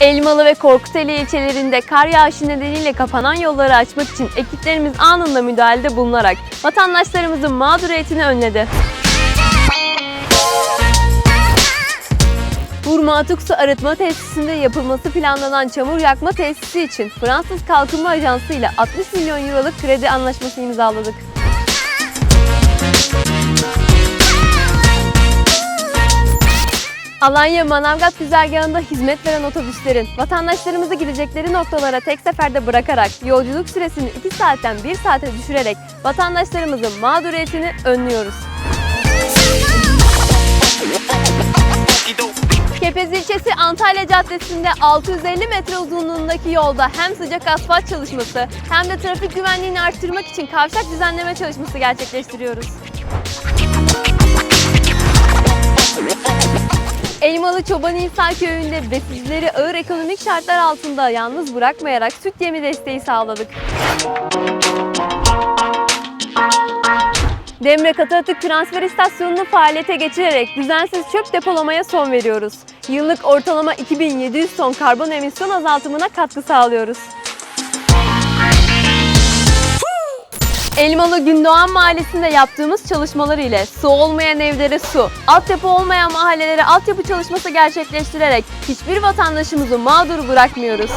Elmalı ve Korkuteli ilçelerinde kar yağışı nedeniyle kapanan yolları açmak için ekiplerimiz anında müdahalede bulunarak vatandaşlarımızın mağduriyetini önledi. Burma Atık Arıtma Tesisinde yapılması planlanan çamur yakma tesisi için Fransız Kalkınma Ajansı ile 60 milyon euroluk kredi anlaşması imzaladık. Alanya Manavgat güzergahında hizmet veren otobüslerin vatandaşlarımızı gidecekleri noktalara tek seferde bırakarak yolculuk süresini 2 saatten 1 saate düşürerek vatandaşlarımızın mağduriyetini önlüyoruz. Kepez ilçesi Antalya Caddesi'nde 650 metre uzunluğundaki yolda hem sıcak asfalt çalışması hem de trafik güvenliğini arttırmak için kavşak düzenleme çalışması gerçekleştiriyoruz. Elmalı Çoban İsa Köyü'nde besicileri ağır ekonomik şartlar altında yalnız bırakmayarak süt yemi desteği sağladık. Demre Katı Transfer İstasyonu'nu faaliyete geçirerek düzensiz çöp depolamaya son veriyoruz. Yıllık ortalama 2700 ton karbon emisyon azaltımına katkı sağlıyoruz. Elmalı Gündoğan Mahallesi'nde yaptığımız çalışmalar ile su olmayan evlere su, altyapı olmayan mahallelere altyapı çalışması gerçekleştirerek hiçbir vatandaşımızı mağdur bırakmıyoruz.